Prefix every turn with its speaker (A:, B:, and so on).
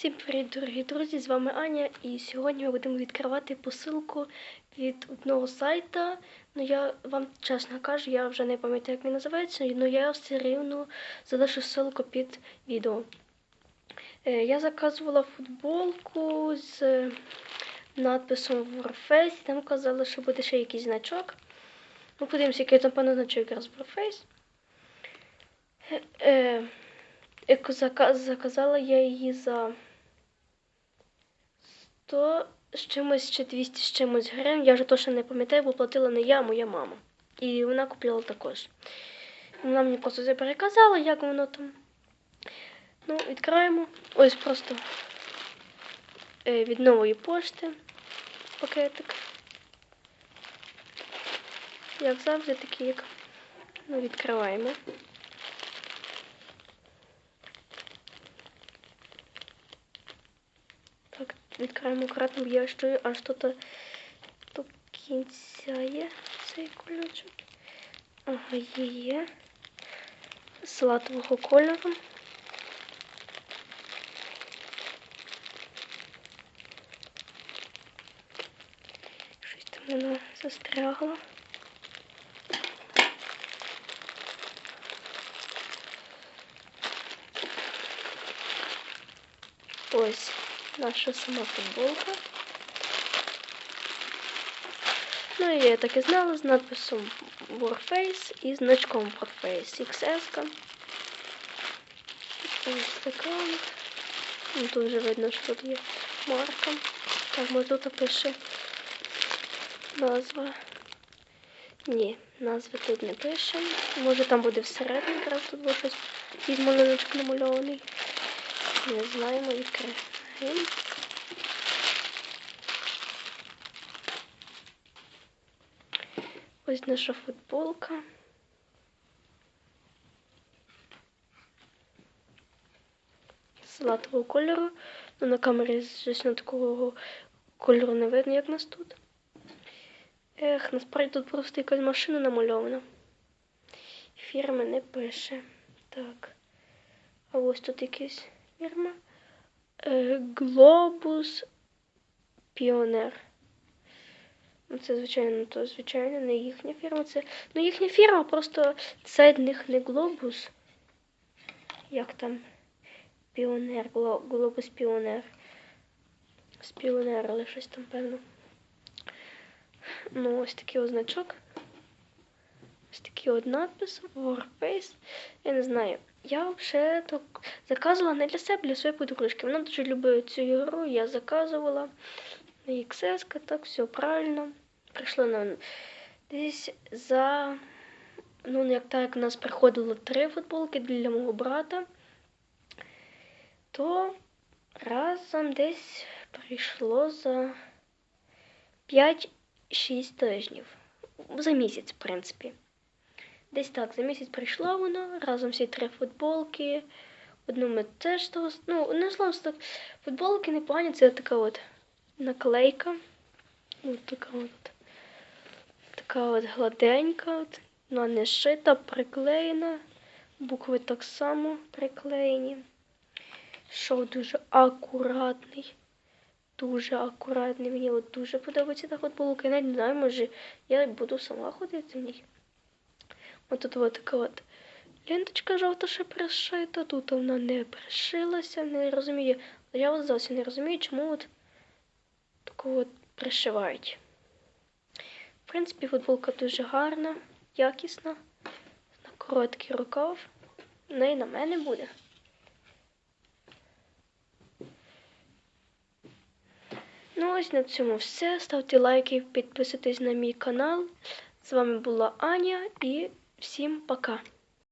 A: Всім привіт, дорогі друзі! З вами Аня, і сьогодні ми будемо відкривати посилку від одного сайта. Ну я вам чесно кажу, я вже не пам'ятаю, як він називається, але я все рівно залишу ссылку під відео. Е, Я заказувала футболку з надписом Warface. Там казали, що буде ще якийсь значок. Ну, подивимося, який там певно значок якраз Warface. Е, е, заказала я її за 100 з чимось чи 200 з чимось гривень. Я вже точно не пам'ятаю, бо платила не я, а моя мама. І вона купила також. Вона мені просто це переказала, як воно там. Ну, відкриваємо. Ось просто е, від нової пошти пакетик. Як завжди, такий як. Ну, відкриваємо. Так, відкриваємо акуратно, бо я чую, аж тут до кінця є цей ключик. Ага, є. Салатового кольору. Щось там воно застрягло. Ось наша сама футболка. Ну і я так і знала з надписом Warface і значком Warface XS. Така. Ну, тут вже видно, що тут є марка. Так, ми тут пише назва. Ні, назви тут не пише. Може там буде всередині, якраз тут буде щось якийсь малюночок намальований. Не знаємо, відкриємо. Ось наша футболка. Салатового кольору. Ну, на камері, звісно, такого кольору не видно, як нас тут. Ех, насправді тут просто якась машина намальована. Фірми не пише. Так. А ось тут якась фірма. Е, Глобус Піонер. Ну, Це, звичайно, то, звичайно, не їхня фірма. Це, ну, їхня фірма, просто це в них не глобус. Як там? Піонер, глобус піонер. З піонер, але щось там певно. Ну, ось такий значок. Ось такий от надпис Warface. Я не знаю. Я вже так заказувала не для себе, для своєї подружки. Вона дуже любить цю ігру, я заказувала на XS, так, все правильно. Прийшло нам десь за. Ну, як так, у нас приходило три футболки для мого брата, то разом десь прийшло за 5-6 тижнів. За місяць, в принципі. Десь так, за місяць прийшло воно, разом всі три футболки. Одну ми теж того. Ну, одним словом, так, футболки непогані, це така от наклейка. От така от. Така от гладенька, от, вона не шита, приклеєна. Букви так само приклеєні. Шов дуже акуратний. Дуже акуратний. Мені от дуже подобається та футболка. Я навіть не знаю, може я буду сама ходити в ній. Ось тут от така от ленточка жовта ще пришита, тут вона не пришилася, не розумію. Я от зовсім не розумію, чому от таку от пришивають. В принципі, футболка дуже гарна, якісна, на короткий рукав. Ну і на мене буде. Ну ось на цьому все. Ставте лайки, підписуйтесь на мій канал. З вами була Аня і всім пока.